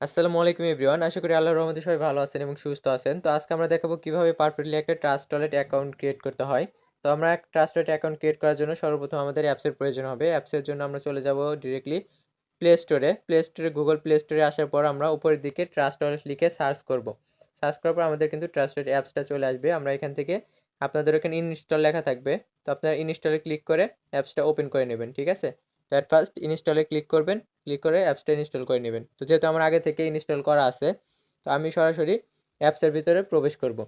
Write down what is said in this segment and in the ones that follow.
আসসালামু আলাইকুম এভরিওয়ান, আশা করি আল্লাহর রহমতে সবাই ভালো আছেন এবং সুস্থ আছেন। তো আজকে আমরা দেখাবো কীভাবে পারফেক্টলি একটা ট্রাস্ট ওয়ালেট অ্যাকাউন্ট ক্রিয়েট করতে হয়। তো আমরা এক ট্রাস্ট ওয়ালেট অ্যাকাউন্ট ক্রিয়েট করার জন্য সর্বপ্রথম আমাদের অ্যাপসের প্রয়োজন হবে। অ্যাপসের জন্য আমরা চলে যাব ডিরেক্টলি প্লে স্টোরে প্লে স্টোরে গুগল প্লে স্টোরে আসার পর আমরা উপরের দিকে ট্রাস্ট ওয়ালেট লিখে সার্চ করব। সার্চ করার পর আমাদের কিন্তু ট্রাস্ট ওয়ালেট অ্যাপসটা চলে আসবে। আমরা এখান থেকে আপনাদের এখানে ইনস্টল লেখা থাকবে। তো আপনারা ইনস্টলে ক্লিক করে অ্যাপসটা ওপেন করে নেবেন, ঠিক আছে? তো অ্যাট ফার্স্ট ইনস্টলে ক্লিক করবেন ক্লিক করে অ্যাপসটা ইনস্টল করে নেবেন। তো যেহেতু আমার আগে থেকে ইনস্টল করা আছে, তো আমি সরাসরি অ্যাপসের ভিতরে প্রবেশ করব।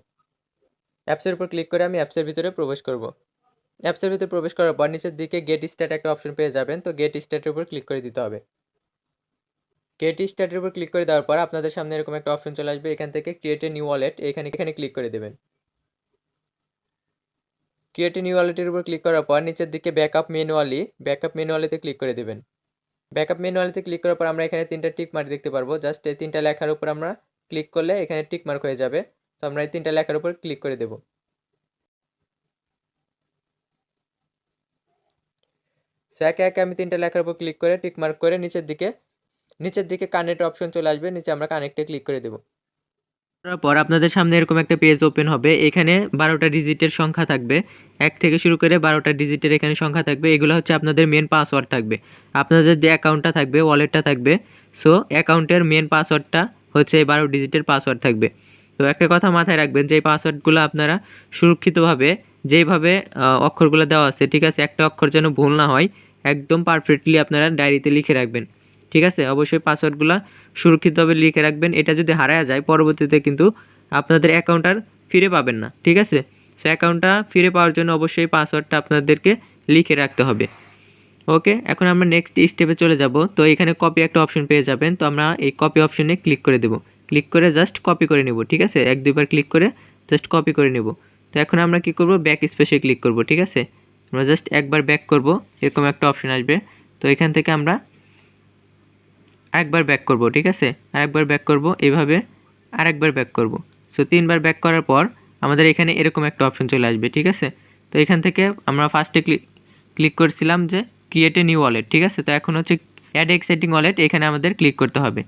অ্যাপসের উপর ক্লিক করে আমি অ্যাপসের ভিতরে প্রবেশ করব। অ্যাপসের ভিতরে প্রবেশ করার পর নিচের দিকে গেট স্টার্ট একটা অপশন পেয়ে যাবেন, তো গেট স্টার্টের উপর ক্লিক করে দিতে হবে। গেট স্টার্টের উপর ক্লিক করে দেওয়ার পর আপনাদের সামনে এরকম একটা অপশন চলে আসবে, এখান থেকে ক্রিয়েট এ নিউ ওয়ালেট এখানে এখানে ক্লিক করে দেবেন। ক্রিয়েট নিউ ওয়ালেটের উপর ক্লিক করার পর নিচের দিকে ব্যাকআপ ম্যানুয়ালি ব্যাকআপ ম্যানুয়ালিতে ক্লিক করে দেবেন। ব্যাকআপ ম্যানুয়ালিতে ক্লিক করার পর আমরা এখানে তিনটা টিক মার্ক দেখতে পারব। জাস্ট এই তিনটা লেখার উপর আমরা ক্লিক করলে এখানে টিক মার্ক হয়ে যাবে। তো আমরা এই তিনটা লেখার উপর ক্লিক করে দেব। সো একে একে আমি তিনটা লেখার উপর ক্লিক করে টিক মার্ক করে নিচের দিকে নিচের দিকে কানেক্ট অপশন চলে আসবে। নিচে আমরা কানেক্টে ক্লিক করে দেবো। করার পর আপনাদের সামনে এরকম একটা পেজ ওপেন হবে। এখানে বারোটা ডিজিটের সংখ্যা থাকবে। এক থেকে শুরু করে বারোটা ডিজিটের এখানে সংখ্যা থাকবে। এগুলো হচ্ছে আপনাদের মেন পাসওয়ার্ড থাকবে। আপনাদের যে অ্যাকাউন্টটা থাকবে ওয়ালেটটা থাকবে। সো অ্যাকাউন্টের মেন পাসওয়ার্ডটা হচ্ছে এই বারো ডিজিটের পাসওয়ার্ড থাকবে। তো একটা কথা মাথায় রাখবেন যে এই পাসওয়ার্ডগুলো আপনারা সুরক্ষিতভাবে যেইভাবে অক্ষরগুলো দেওয়া আছে, ঠিক আছে, একটা অক্ষর যেন ভুল না হয়, একদম পারফেক্টলি আপনারা ডায়েরিতে লিখে রাখবেন। ঠিক আছে? অবশ্যই পাসওয়ার্ডগুলো সুরক্ষিতভাবে লিখে রাখবেন। এটা যদি হারায় যায়, পরবর্তীতে কিন্তু আপনাদের অ্যাকাউন্ট আর ফিরে পাবেন না। ঠিক আছে? সো অ্যাকাউন্টটা ফিরে পাওয়ার জন্য অবশ্যই পাসওয়ার্ডটা আপনাদেরকে লিখে রাখতে হবে। ওকে এখন আমরা নেক্সট স্টেপে চলে যাব। তো এখানে কপি একটা অপশন পেয়ে যাবেন। তো আমরা এই কপি অপশনে ক্লিক করে দেব। ক্লিক করে জাস্ট কপি করে নেব। ঠিক আছে? এক, দুইবার ক্লিক করে জাস্ট কপি করে নেব। তো এখন আমরা কি করব? ব্যাক স্পেসে ক্লিক করব। ঠিক আছে? আমরা জাস্ট একবার ব্যাক করব। এরকম একটা অপশন আসবে। তো এখান থেকে আমরা আরেকবার ব্যাক করব ঠিক আছে? আরেকবার ব্যাক করব এইভাবে আরেকবার ব্যাক করব। সো তিনবার ব্যাক করার পর আমাদের এখানে এরকম একটা অপশন চলে আসবে ঠিক আছে? তো এখান থেকে আমরা ফার্স্টে ক্লিক ক্লিক করছিলাম যে ক্রিয়েট এ নিউ ওয়ালেট ঠিক আছে? তো এখন হচ্ছে অ্যাড এক্সাইটিং ওয়ালেট এখানে আমাদের ক্লিক করতে হবে।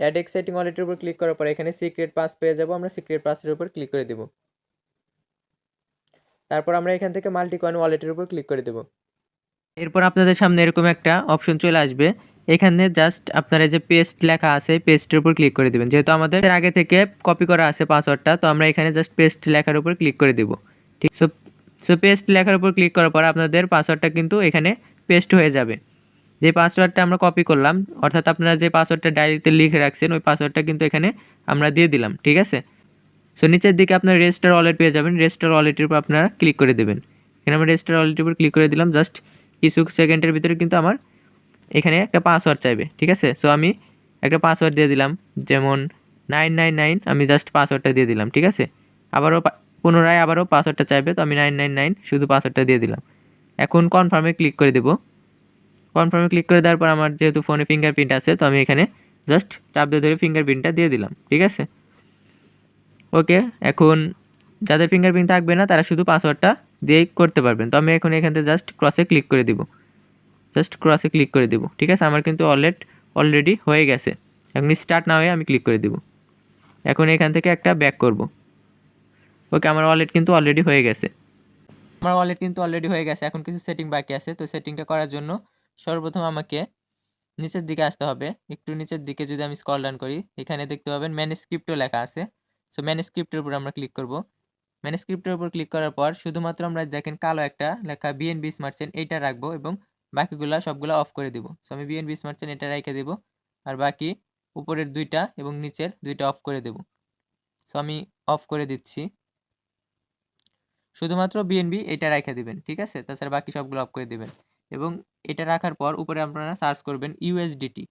অ্যাড এক্সাইটিং ওয়ালেটের উপর ক্লিক করার পর এখানে সিক্রেট পাস পেয়ে যাব আমরা সিক্রেট পাসের উপর ক্লিক করে দেব। তারপর আমরা এখান থেকে মাল্টি কয়েন ওয়ালেটের উপর ক্লিক করে দেব। এরপর আপনাদের সামনে এরকম একটা অপশন চলে আসবে এখানে জাস্ট আপনার যে পেস্ট লেখা আছে পেস্টের উপর ক্লিক করে দেবেন। যেহেতু আমাদের আগে থেকে কপি করা আছে পাসওয়ার্ডটা তো আমরা এখানে জাস্ট পেস্ট লেখার উপর ক্লিক করে দেব। ঠিক সো সো পেস্ট লেখার উপর ক্লিক করার পর আপনাদের পাসওয়ার্ডটা কিন্তু এখানে পেস্ট হয়ে যাবে। যে পাসওয়ার্ডটা আমরা কপি করলাম, অর্থাৎ আপনারা যে পাসওয়ার্ডটা ডায়েরিতে লিখে রাখছেন, ওই পাসওয়ার্ডটা কিন্তু এখানে আমরা দিয়ে দিলাম, ঠিক আছে? সো নিচের দিকে আপনার রেজিস্টার ওয়ালেট পেয়ে যাবেন। রেজিস্টার ওয়ালেটের উপর আপনারা ক্লিক করে দেবেন। এখানে আমরা রেজিস্টার ওয়ালেটের উপর ক্লিক করে দিলাম জাস্ট কিছু সেকেন্ডের ভিতরে কিন্তু আমার এখানে একটা পাসওয়ার্ড চাইবে, ঠিক আছে? সো আমি একটা পাসওয়ার্ড দিয়ে দিলাম, যেমন নাইন নাইন নাইন আমি জাস্ট পাসওয়ার্ডটা দিয়ে দিলাম, ঠিক আছে? আবারও পুনরায় আবারও পাসওয়ার্ডটা চাইবে, তো আমি নাইন নাইন নাইন শুধু পাসওয়ার্ডটা দিয়ে দিলাম। এখন কনফার্মে ক্লিক করে দেবো। কনফার্মে ক্লিক করে দেওয়ার পর আমার যেহেতু ফোনে ফিঙ্গারপ্রিন্ট আছে, তো আমি এখানে জাস্ট চাপ দিয়ে ধরে ফিঙ্গারপ্রিন্টটা দিয়ে দিলাম, ঠিক আছে? ওকে এখন যাদের ফিঙ্গারপ্রিন্ট থাকবে না, তারা শুধু পাসওয়ার্ডটা দিয়েই করতে পারবেন। তো আমি এখন এখান থেকে জাস্ট ক্রসে ক্লিক করে দিব। জাস্ট ক্রসে ক্লিক করে দেবো। ঠিক আছে? আমার কিন্তু অলরেড অলরেডি হয়ে গেছে। এখন স্টার্ট না হয়ে আমি ক্লিক করে দেবো। এখন এখান থেকে একটা ব্যাক করব। ওকে আমার ওয়ালেট কিন্তু অলরেডি হয়ে গেছে। আমার ওয়ালেট কিন্তু অলরেডি হয়ে গেছে। এখন কিছু সেটিং বাকি আছে। তো সেটিংটা করার জন্য সর্বপ্রথম আমাকে নিচের দিকে আসতে হবে। একটু নিচের দিকে যদি আমি স্কল ডাউন করি, এখানে দেখতে পাবেন ম্যানেস্ক্রিপ্টও লেখা আছে। সো ম্যানেস্ক্রিপ্টের উপর আমরা ক্লিক করব। ম্যানেস্ক্রিপ্টের উপর ক্লিক করার পর শুধুমাত্র আমরা দেখেন কালো একটা লেখা বিএনবি স্মার্ট চেন এইটা রাখব এবং বাকিগুলো সবগুলো অফ করে দিব। সো আমি বিএনবি স্মার্ট চেন এটা রেখে দেব। আর বাকি উপরের দুইটা এবং নিচের দুইটা অফ করে দেব। সো আমি অফ করে দিচ্ছি। শুধুমাত্র বিএনবি এটা রেখে দিবেন, ঠিক আছে? তাছাড়া বাকি সবগুলো অফ করে দিবেন। এবং এটা রাখার পর উপরে আপনারা সার্চ করবেন ইউএসডিটি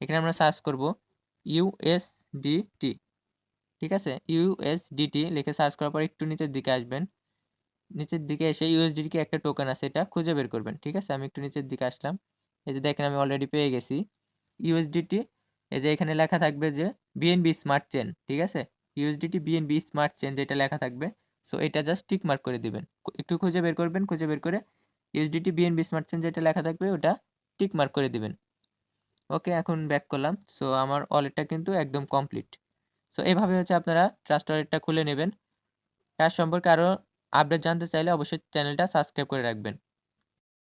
এখানে আমরা সার্চ করব ইউএসডিটি ঠিক আছে? ইউএসডিটি লিখে সার্চ করার পর একটু নিচের দিকে আসবেন। নিচের দিকে এসে ইউএসডিটি একটা টোকেন আছে, এটা খুঁজে বের করবেন, ঠিক আছে? আমি একটু নিচের দিকে আসলাম। এই যে দেখেন, আমি অলরেডি পেয়ে গেছি। ইউএসডিটি এই যে এখানে লেখা থাকবে যে বিএনবি স্মার্ট চেন ঠিক আছে? ইউএসডিটি বিএনবি স্মার্ট চেন যেটা লেখা থাকবে সো এটা জাস্ট টিক মার্ক করে দিবেন। একটু খুঁজে বের করবেন, খুঁজে বের করে ইউএসডিটি বিএনবি স্মার্ট চেন যেটা লেখা থাকবে, ওটা টিক মার্ক করে দিবেন। ওকে, এখন ব্যাক করলাম সো আমার ওয়ালেটটা কিন্তু একদম কমপ্লিট সো এভাবে হচ্ছে আপনারা ট্রাস্ট ওয়ালেটটা খুলে নেবেন। কাজ সম্পর্কে আরও আপডেট জানতে চাইলে অবশ্যই চ্যানেলটা সাবস্ক্রাইব করে রাখবেন।